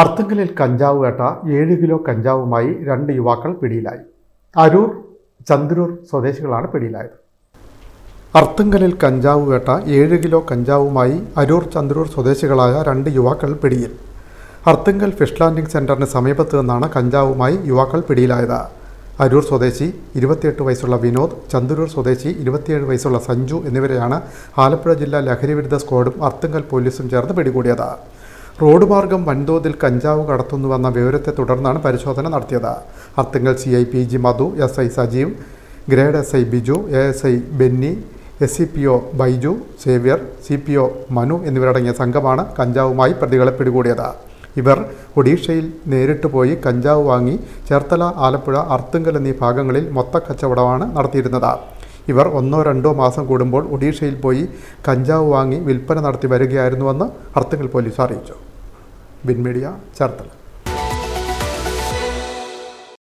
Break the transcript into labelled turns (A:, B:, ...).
A: അർത്തുങ്കലിൽ കഞ്ചാവ് വേട്ട ഏഴ് കിലോ കഞ്ചാവുമായി രണ്ട് യുവാക്കൾ പിടിയിലായി. അരൂർ ചന്ദ്രൂർ സ്വദേശികളാണ് പിടിയിലായത്. അർത്തുങ്കലിൽ കഞ്ചാവ് വേട്ട ഏഴ് കിലോ കഞ്ചാവുമായി അരൂർ ചന്ദ്രൂർ സ്വദേശികളായ രണ്ട് യുവാക്കൾ പിടിയിൽ. അർത്തുങ്കൽ ഫിഷ് ലാൻഡിംഗ് സെന്ററിന് സമീപത്ത് നിന്നാണ് കഞ്ചാവുമായി യുവാക്കൾ പിടിയിലായത്. അരൂർ സ്വദേശി ഇരുപത്തിയെട്ട് വയസ്സുള്ള വിനോദ് ചന്ദ്രൂർ സ്വദേശി ഇരുപത്തിയേഴ് വയസ്സുള്ള സഞ്ജു എന്നിവരെയാണ് ആലപ്പുഴ ജില്ലാ ലഹരി വിരുദ്ധ സ്ക്വാഡും അർത്തുങ്കൽ പോലീസും ചേർന്ന് പിടികൂടിയത്. റോഡ് മാർഗം വൻതോതിൽ കഞ്ചാവ് കടത്തുന്നുവെന്ന വിവരത്തെ തുടർന്നാണ് പരിശോധന നടത്തിയത്. Arthunkal C I P G Madhu S I Sajeev grade S I Biju A S I Benny S C P O Baiju Xavier C P O Manu എന്നിവരടങ്ങിയ സംഘമാണ് കഞ്ചാവുമായി പ്രതികളെ പിടികൂടിയത്. ഇവർ ഒഡീഷയിൽ നേരിട്ട് പോയി കഞ്ചാവ് വാങ്ങി ചേർത്തല ആലപ്പുഴ അർത്തുങ്കൽ എന്നീ ഭാഗങ്ങളിൽ മൊത്തക്കച്ചവടമാണ് നടത്തിയിരുന്നത്. ഇവർ ഒന്നോ രണ്ടോ മാസം കൂടുമ്പോൾ ഒഡീഷയിൽ പോയി കഞ്ചാവ് വാങ്ങി വിൽപ്പന നടത്തി വരികയായിരുന്നുവെന്ന് അർത്തുങ്കൽ പോലീസ് അറിയിച്ചു. Bin Media Cherthala.